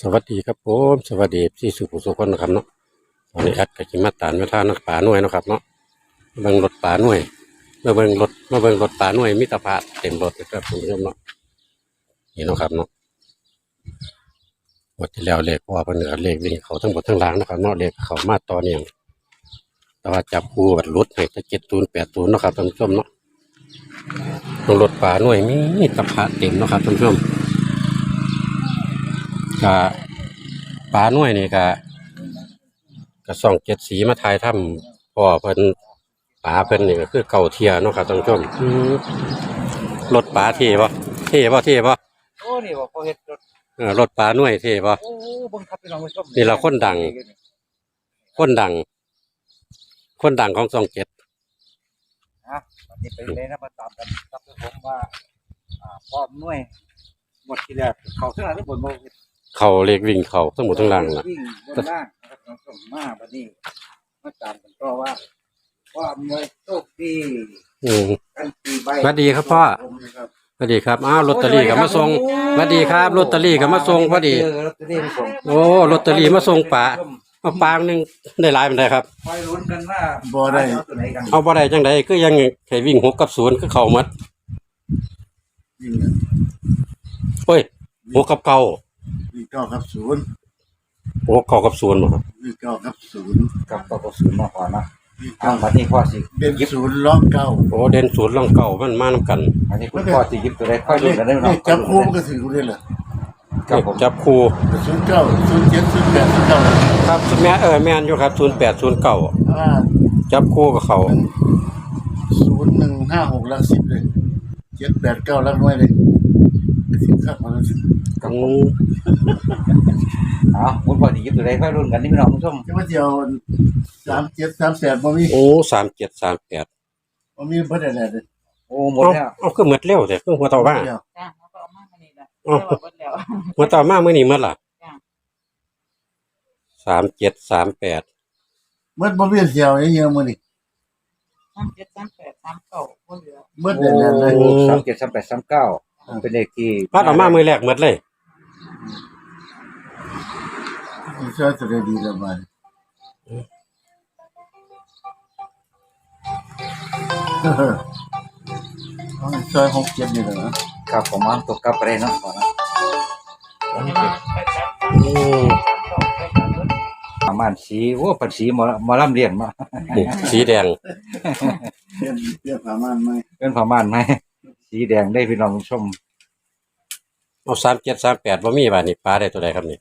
สวัสดีครับผมสวัสดีพี่สุภุสุคนนะครับเนาะตอนนี้แอดกับจิมาตานมาทานป่าหน่วยนะครับเนาะเบิ่งรถป่าหน่วยมาเบิ่งรถมาเบิ่งรถป่าหน่วยมิตรภาพเต็มรถเลยครับคุณผู้ชมเนาะนี่นะครับเนาะหมดที่แล้วเลขว่าเป็นเหนือเลขวิ่งเขาทั้งหมดทั้งล่างนะครับเนาะเลขเขามาต่อเนื่องแต่ว่าจับคู่บัดรถให้จะเจ็ดศูนแปดศูนนะครับท่านผู้ชมเนาะรงรถป่าหน่วยมีมิตรภาพเต็มนะครับท่านผู้ชม ก็ปลาหน่วยนี่ก็ก็ส่องเจ็ดสีมาทายถ้ำพ่อเพิ่นปลาเพิ่นนี่ก็คือเก่าเทียเนาะครับท่านผู้ชมอืมรถปลาเท่บ่เท่บ่เท่บ่โอ้นี่บอกเขาเห็ดรถเออรถปลาหน่วยเท่บ่โอ้เบังคับพี่น้องผู้ชมนี่เราคนดัง คนดัง คนดังของส่องเจ็ดนะวันนี้ไปเลยนะมาตามกันครับผมว่าอ่าป้อมหน่วยหมดที่แล้วเขาเท่าไหร่ทุกคนบอก เขาเรียกวิ่งเขาทั้งหมดทั้งหลังล่ะ วิ่งบนล่างนะครับน้องส่งมาวันนี้มาตามกันก็ว่าป้อมหน่วยโชคดีอืม กันปีใบสวัสดีครับพ่อสวัสดีครับอ้าวลอตเตอรี่ก็มาส่งสวัสดีครับลอตเตอรี่ก็มาส่งพอดี เลอตเตอรี่มาส่งโอ้ลอตเตอรี่มาส่งป่าเอาปางหนึงได้หลายเป็นไดครับ คอยลุ้นกันว่าบ่ได้เอาตัวไหนกันเอาบ่ได้จังไดคือยังให้วิ่งหกกับศูนย์คือเข้าหมดวิ่งเงินเฮ้ยหกกับเก้า วิ่งเก้าครับศูนย์โอ้เก้ากับศูนย์บ่ครับวิ่งเก้าครับศูนย์กับตัวกระสุนมาก่อนนะวิ่งอ้าเก้าววันนี้พ่อสิเป็นศูนย์ล็อกเก้าโอ้เด่นศูนย์รองเก้ามันมานํกันอันนี้คุณพ่อสิหยิบตัวใดค่อยลุ้นกันได้ไหมเนาะจับคู่มันก็ถือกูได้เหรอครับผมจับคู่ศูนย์เก้าศูนย์เจ็ดศูนย์แปดศูนย์เก้าครับแม่เออแม่นอยู่ครับ08 09อ่าจับคู่กับเขาศูนย์หนึ่งห้าหกหลักสิบเลยเจ็ดแปดเก้าหลักหน่วยเลยสิบข้างมาแล้วสิ อืมเอาคุณพ่อสิหยิบตัวใดค่อยลุ้นกันนี่พี่น้องผู้ชมจะมาเที่ยวสามเจ็ดสามแปดบ่มีโอ้37 38บ่มีเพิ่นอะไรเลยโอ้หมดเอาแล้วเอาคือหมดเร็วแต่คือหัวเต่ามาเที่ยวจ้าเขาก็เอามากกว่านี้แหละอ๋อแต่ว่าเบิดแล้วหัวเต่ามามื้อนี้หมดล่ะจ้ะ37 38เมื่อบ่มีเที่ยวเยอะๆมื้อนี้สามเจ็ดสามแปดสามเก้าบ่เหลือเมื่อเดือนนั้นเลยโอ้สามเจ็ดสามแปดสามเก้าเป็นเลขที่พาดออกมามื้อแรกหมดเลย สิช่วยจะได้ดีแล้วบัดเออเอาช่วยหกเจ็ดนี่แหละนะครับผมมันตกกลับไปเลยเนาะก่อนนะแต่ว่าไปจับอืมประมาณสีโอ้ปันสีหมอหมอลำเรียนมานี่สีแดงเปลี่ยนเปลี่ยนผ้าม่านไหมเป็นประมาณไหมสีแดงได้พี่น้องผู้ชมเอา37 38บ่มีบาดนี้ปลาได้ตัวใดครับนี่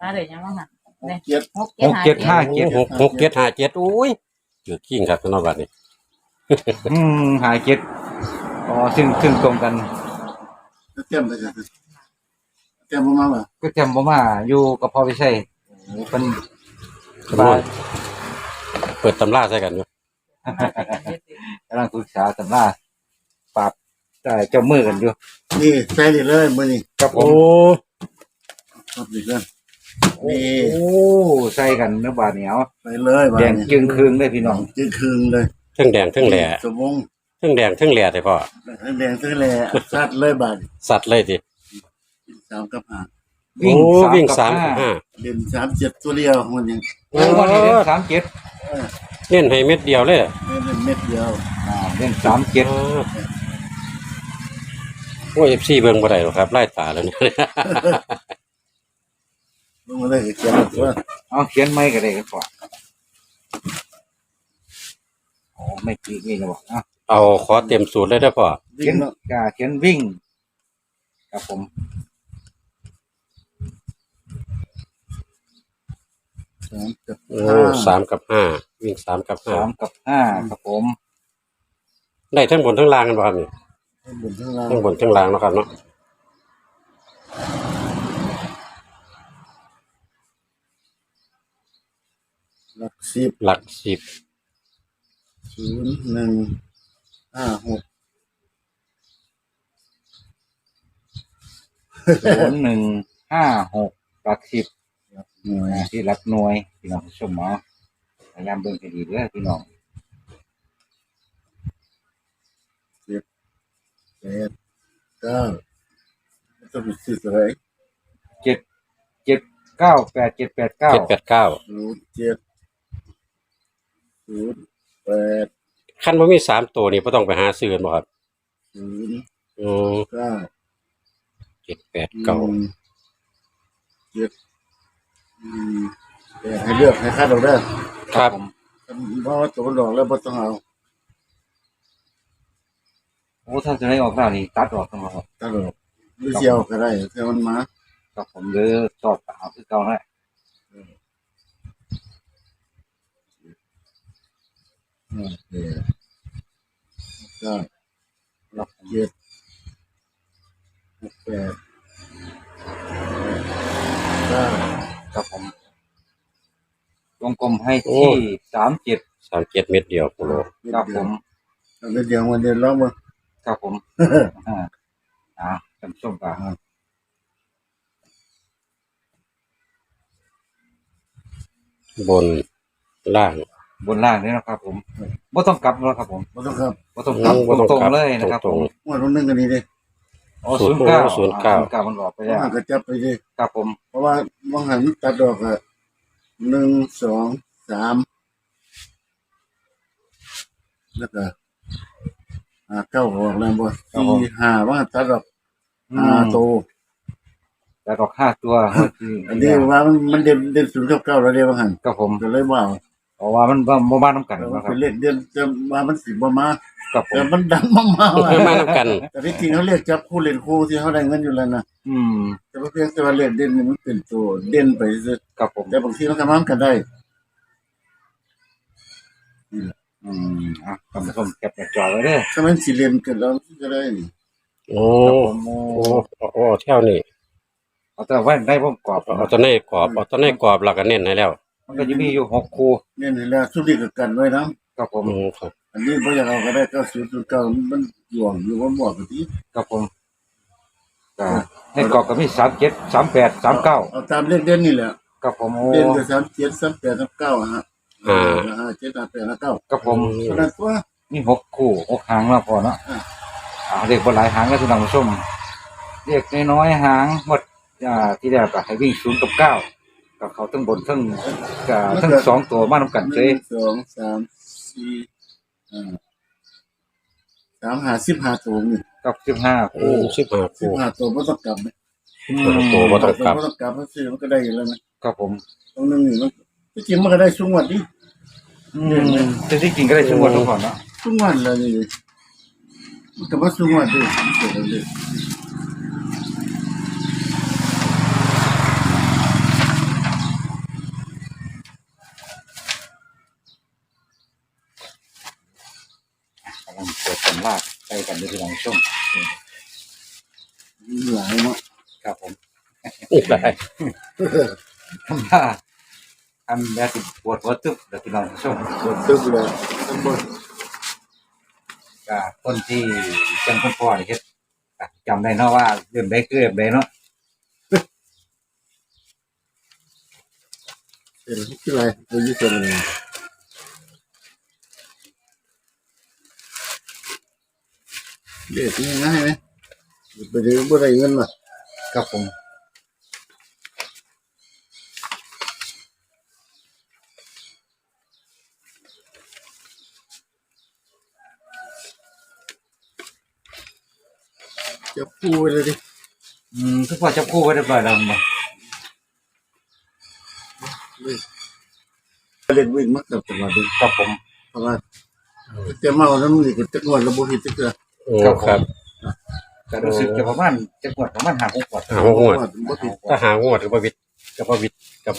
ตาได้ยังว่าหั่นนี่เจ็ด หกหกเจ็ดห้าเจ็ดหกหกเจ็ดห้าเจ็ดอุ้ยจุดขิงครับพี่น้องบัดนี้อืมหาเจ็ดอ๋อซึ่งซึ่งตรงกัน เต็มไปจ้ะเต็มมาบ่ก็จำบ่มาอยู่กับพ่อพิชัยเป็นจำนวนเปิดตำราใส่กันอยู่กำลังศึกษาตำราปราบเอ่อเจ้ามือกันอยู่นี่ใส่นี่เลยมื้อนี้ครับผโอ้มครบนี่เลย โอ้นี่ใส่กันเนื้อบาดเหนียวไปเลยบาแดงนี้จึงคืงได้พี่น้องจึงคืนเลยเทั้งแดงเทั้งแหล่สมงเทั้งแดงเทั้งแหล่แต่พ่อทั้งแดงทั้งแหล่ซัดเลยบาดสัตว์เลยทีสามกับห้าโอ้วิ่งสามกับห้าเด่นสามเจ็ดตัวเดียวมันยังโอ้วันนี้เล่นสามเจ็ดเล่นให้เม็ดเดียวเลยเล่นเม็ดเดียวอ่าเล่นสามเจ็ดอ๋อโอ้เอฟซีเบิ่งบ่ได้หรอกครับไล่ตาแล้วเนี่ยลง มาเลยเขียนว่าเอาเขียนไม่ก็ได้ก็พอโอ้ไม่ตีนี่นะบอกอะเอาขอเต็มสูตรเลยได้อพ่อวิ่เขียงนเนาะอ่าเขียนวิ่งครับผมสามกับโอ้ห้าสามกับห้าวิ่งสามกับห้าสามกับห้าครับผม ได้ทั้งบนทั้งล่างกันบ่ครับนี่ข้างบนข้างล่างทั้งบนทั้งล่างเนาะครับเนาะ หลักสิบหลักสิบศูนย์หนึ่งห้าหกศูนย์หนึ่งห้าหกหลักสิบหน่วยอ่าที่หลักหน่วยพี่น้องผู้ชมเนาะพยายามเบิ่งให้ดีเด้อพี่น้องแปดเก้าจะเป็นสิบอะไรเจ็ดเจ็ดเก้าแปดเจ็ดแปดเก้าเจ็ดแปดเก้าศูนย์เจ็ด ศูนย์แปดขั้นว่ามีสามตัวนี่ไ่ต้องไปหาซื้อกันบ่ครับศูนย์อืมเก้าเจ็ดแปดเก้าหนึ่งเจ็ดอืมแต่ให้เลือกให้คัดเอาได้อครับผมเพราะว่าตัวมันดอกแล้วบ่ต้องเอาโอ้ถ้าจะได้ออกหน้านี่ตัดออกทั้งหมดตัดออกหรือเสียวก็ได้แต่มันมา ครับผมหรือชอบเอาคือเก่าแหละ โอเคเก้าครับผมเจ็ดแปดเก้าครับผมวงกลมให้ที่สามเจ็ดสามเจ็ดเม็ดเดียวโคโลครับผมเป็นเดียววันเดียวร้องมาครับผมอ่าอ่าท่านผู้ชมครับบนล่าง บนล่างนี่นะครับ ผมไม่ต้องกลับแล้วครับผมบ่ต้องครับไม่ต้องกลับบ่ต้องตรงกลับๆเลยนะครับตรงผมงวดวันหนึงก็ดีเด้อ๋อศูนย์เก้าศูนย์เก้าศูนย์เก้ามันออกไปแล้วว่าก็จับไปดิครับผมเพราะว่าบางหันตัดดอกอะหนึ่งสองสามแล้วก็ห้าเก้าออกแล้วบ่สี่ห้าว่าตัดดอกห้าโตวแต่ดอกห้าตัวที่อันนี้ว่ามันมันเด่นเด่นศูนย์กับเก้าแล้วเดียวบางหันครับผมก็เลยว่าเพราะว่ามันบ่บ่มาน้ำกันเอานะคไปรับเล่นเด่นจะว่ามันสิบ่มาครับผแต่มมันดันมามาว่ะเพื่อมาทำกัน แต่ที่จริงเขาเรียกจับคู่เล่นคู่ที่เขาได้เงินอยู่แล้วนะอืมแต่ว่าเพียงแต่ว่าเล่นเด่นนี่มันเป็นตัวเด่นไปซื่อครับผมแต่บางทีมันก็มากันได้อืมอะท่านผู้ชมแคปหน้าจอไว้เด้อถ้ามันสิเล่นกันแล้วก็ได้นี่โอ้ครับผมโอ้โอ้โอ้เท่านี้เอาแต่ไว้ได้ผมกรอบเอาตัวนี้กรอบเอาตัวนี้กรอบแล้วก็เน้นให้แล้ว มันก็จะมีอยู่หกคู่เนี่ยนี่แหละสุดที่ก็กันไว้นะครับผมอืมครับอันนี้บ่อยากเอาก็ได้ก็ศูนย์จุดเก้ามันหลวงอยู่ว่าบอกกันทีครับผมก็ให้กรอบก็มีสามเจ็ดสามแปดสามเก้าเอาตามเลขเด่นนี่แหละครับผมโอ้เด่นก็สามเจ็ดสามแปดสามเก้าฮะอ่า ห้าเจ็ดสามแปดสามเก้าครับผมเท่านั้นตัว มีหกคู่หกหางแล้วพอเนาะอ่า อ่าเรียกว่าหลายหางก็คือท่านผู้ชมเรียกน้อยๆหางหมดอ่าที่แรกก็ให้วิ่งศูนย์กับเก้า ก็เขาทั้งบนทั้งก็ทั้งสองตัวมาทำกันหเจ๊นึ่งสองสามสี่อ่าสามห้าสิบห้าตัวนี่กับสิบห้าโอ้คู่สิบห้าสิบคู่ห้าตัวไม่ต้องกลับนะอืมตัวบ่ต้องกลับ ไม่ต้องกลับเพราะซื้อมันก็ได้อยู่แล้วนะครับผมตรงนึงนี่มันที่จริงมันก็ได้ชุ่งวันดิอืมแต่ที่จริงก็ได้ชั่วโมงทุกคนเนาะชุ่งวันแล้วนี่มันก็มาชุ่งวันดิเกิดอะไรกำลังเปิดกั นลากไปกันในที่หลังช่วงหลายเนาะครับผมอีกหลายทำว่าทำแบบปวดหัวตึ๊บเดี๋ยวที่หลังช่วงหมดตึ๊บเลยทั้งหมดก็คนที่จังคนพ่อนี่เฮ็ดก็จำได้เนาะว่าเรื่องใดคือเรื่องใดเนาะเป็นที่ไรดูยี่สิบเลย เด็กนี่ง่ายไหมไปดูบ่ได้เงินมาครับผมจะพูดเลยดิอืมทุกคนจะคู่ไว้เรียบร้อยแล้วมั้งเล่นวิ่งมากับจังหวัดดิครับผมเพราะว่าแต่มาวันนั้นนี่ก็จังหวัดระบุหิตจังเกิด โอ้ครับก็รู้สึกจะประมาณจะปวดประมาณหาหกปวดหาหกงวดบ่ผิดถ้าหางวดกับวิทย์กับวิทย์กับ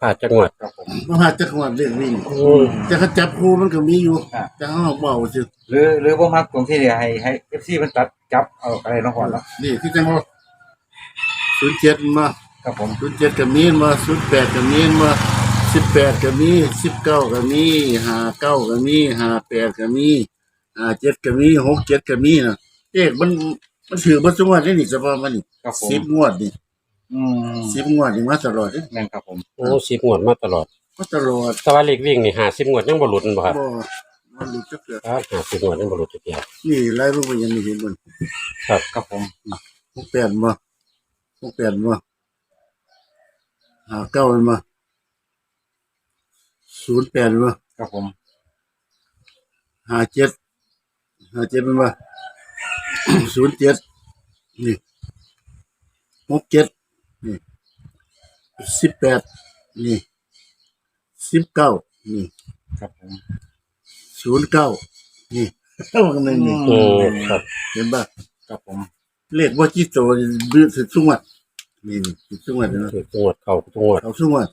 พลาดจังหวัดครับผม มาหาจังหวัดเล่นวิ่งโอ้แต่เขาจับครูมันก็มีอยู่อ่า แต่เขาเบาสิหรือหรือว่ามักตรงที่เนี่ยให้ให้เอฟซีมันตัดจับเอาอะไรน้องก่อนแล้วนี่ที่จังหวัดศูนย์เจ็ดมาครับผมศูนย์เจ็ดก็มีมาศูนย์แปดก็มีมาสิบแปดก็มีสิบเก้าก็มีห้าเก้าก็มีห้าแปดก็มี ห้าเจ็ดก็มีหกเจ็ดก็มีนะเอ๊ะมันมันถือบัตรงวดนี่นี่เฉพาะมันนี่ครับผม สิบงวดนี่อืมสิบงวดนี่มาตลอดนี่แม่นครับผม โอ้สิบงวดมาตลอดมาตลอดแต่ว่าเลขวิ่งนี่หาสิบงวดยังบ่หลุดบ่ครับบ่มันรู้จักเกิดครับหาสิบงวดยังบ่หลุดจักเดียวนี่ไล่รูปมันยังไม่เห็นมันครับผม หกแปดมาหกแปดมาหาเก้ามันมาศูนย์แปดมันมาครับผม หาเจ็ด หาเจ็ดมันมาศูนย์เจ็ดนี่หกเจ็ดนี่สิบแปดนี่สิบเก้านี่ครับผมศูนย์เก้านี่มันนั่นนี่อืมครับเห็นป่ะครับผมเลขว่าที่โตบื้อสุดสุงวัดนี่นี่สุดสุงวัดนะคือจังหวัดเขาจังหวัดเขาสุงวัด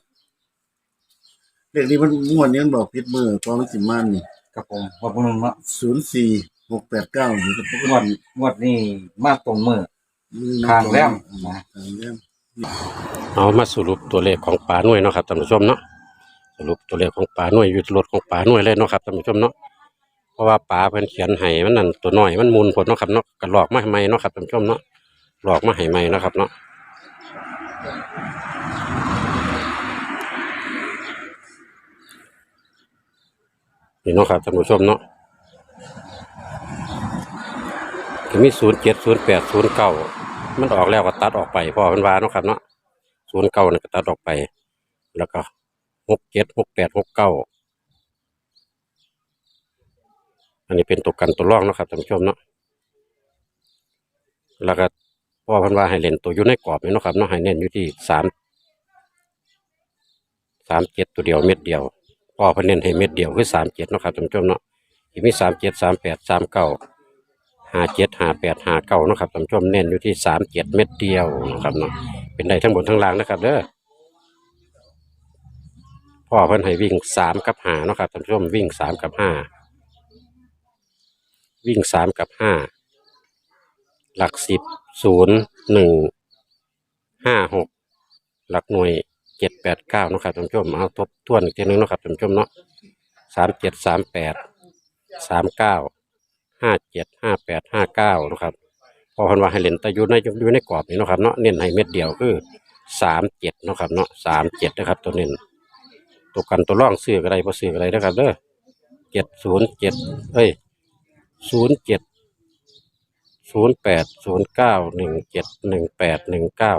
เลขนี้มันม้วนนี้มันบอกพิษมือความมันสิมันนี่ครับผมว่าพวกนึงเนาะศูนย์สี่ หกแปดเก้านี่ก็ปกงวดติงวดนี้มาตรงมือ ทางแรมนะ ทางแรมเอามาสรุปตัวเลขของป่าหน่วยเนาะครับท่านผู้ชมเนาะสรุปตัวเลขของป่าหน่วยอยู่รถของป่าหน่วยเลยเนาะครับท่านผู้ชมเนาะเพราะว่าป่าเพิ่นเขียนให้มันนั่นตัวน้อยมันมูลผลเนาะครับเนาะก็หลอกมาให้ใหม่เนาะครับท่านผู้ชมเนาะหลอกมาให้ใหม่เนาะครับเนาะนี่เนาะครับท่านผู้ชมเนาะ ก็มีศูนย์เจ็ดศูนย์แปดศูนย์เก้ามันออกแล้วก็ตัดออกไปพอมันวาเนาะครับเนาะศูนย์เก้านี่ก็ตัดออกไป แล้วก็หกเจ็ดหกแปดหกเก้าอันนี้เป็นตัวกันตัวร่องนะครับท่านผู้ชมเนาะแล้วก็พ่อพันว่าให้เล่นตัวอยู่ในกรอบนี่เนาะครับเนาะให้เน้นอยู่ที่สามสามเจ็ดตัวเดียวเม็ดเดียวพ่อพันเน้นให้เม็ดเดียวคือสามเจ็ดเนาะครับท่านผู้ชมเนาะที่มีสามเจ็ดสามแปดสามเก้า ห้าเจ็ดห้าแปดห้าเก้านะครับท่านผู้ชมเน้นอยู่ที่สามเจ็ดเม็ดเดียวนะครับเนาะเป็นได้ทั้งบนทั้งล่างนะครับเด้อพ่อเพิ่นให้วิ่งสามกับห้าเนาะครับท่านผู้ชมวิ่งสามกับห้าวิ่งสามกับห้าหลักสิบศูนย์หนึ่งห้าหกหลักหน่วยเจ็ดแปดเก้านะครับท่านผู้ชมเอาทบทวนอีกทีนึงนะครับท่านผู้ชมเนาะสามเจ็ดสามแปดสามเก้า ห้าเจ็ดห้าแปดห้าเก้านะครับพอพันว่าให้เล่นแต่อยู่ในอยู่ในกรอบนี่นะครับเนาะเน้นให้เม็ดเดียวคือสามเจ็ดนะครับเนาะสามเจ็ดนะครับ ตัวเน้นตัวกันตัวร่องซื้ออะไรพอซื้ออะไรนะครับเด้อเจ็ดศูนย์เจ็ดเอ้ยศูนย์เจ็ดศูนย์แปดศูนย์เก้าหนึ่งเจ็ดหนึ่งแปดหนึ่งเก้า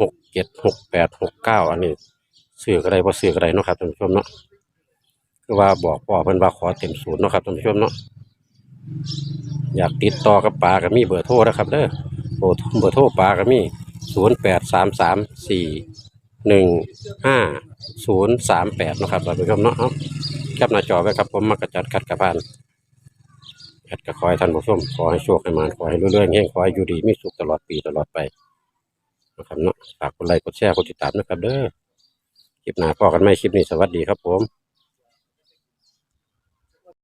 หกเจ็ดหกแปดหกเก้าอันนี้ซื้ออะไรพอซื้ออะไรเนาะครับท่านผู้ชมเนาะคือว่าบอกพ่อเพิ่นว่าขอเต็มศูนย์เนาะครับท่านผู้ชมเนาะ อยากติดต่อกับปลาก็มีเบอร์โทรนะครับเด้อโทรเบอร์โทรปลาก็มีศูนย์แปดสามสามสี่หนึ่งห้าศูนย์สามแปดนะครับท่านผู้ชมเนาะแคปหน้าจอไว้ครับผมมากระจัดคัดกระพานแคดกระคอยท่านผู้ชมขอให้โชคให้มานขอให้เรื่อยๆเงี้ยขอให้อยู่ดีมีสุขตลอดปีตลอดไปนะครับเนาะฝากกดไลค์กดแชร์กดติดตามนะครับเด้อคลิปหน้าพอกันไหมคลิปนี้สวัสดีครับผม